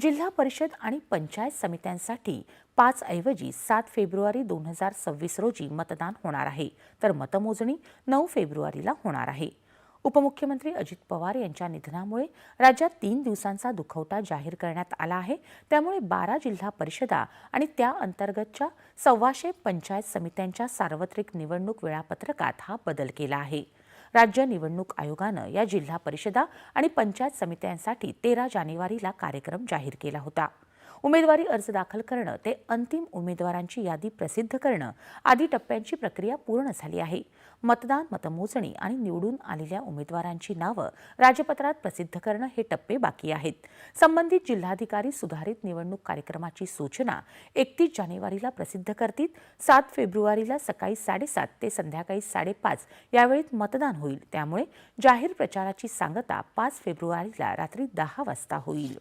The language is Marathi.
जिल्हा परिषद आणि पंचायत समित्यांसाठी पाच ऐवजी सात फेब्रुवारी दोन हजार सव्वीस रोजी मतदान होणार आहे. तर मतमोजणी नऊ फेब्रुवारीला होणार आहे. उपमुख्यमंत्री अजित पवार यांच्या निधनामुळे राज्यात तीन दिवसांचा दुखवटा जाहीर करण्यात आला आहे. त्यामुळे बारा जिल्हा परिषदा आणि त्या अंतर्गतच्या सव्वाशे पंचायत समित्यांच्या सार्वत्रिक निवडणूक वेळापत्रकात हा बदल केला आहे. राज्य निवडणूक आयोगानं या जिल्हा परिषदा आणि पंचायत समित्यांसाठी तेरा जानेवारीला कार्यक्रम जाहीर केला होता. उमेदवारी अर्ज दाखल करणं ते अंतिम उमेदवारांची यादी प्रसिद्ध करणं आदी टप्प्यांची प्रक्रिया पूर्ण झाली आहे. मतदान मतमोजणी आणि निवडून आलेल्या उमेदवारांची नावं राजपत्रात प्रसिद्ध करणं हे टप्पे बाकी आहेत. संबंधित जिल्हाधिकारी सुधारित निवडणूक कार्यक्रमाची सूचना एकतीस जानेवारीला प्रसिद्ध करतील. सात फेब्रुवारीला सकाळी साडेसात ते संध्याकाळी साडेपाच यावेळेत मतदान होईल. त्यामुळे जाहीर प्रचाराची सांगता पाच फेब्रुवारीला रात्री दहा वाजता होईल.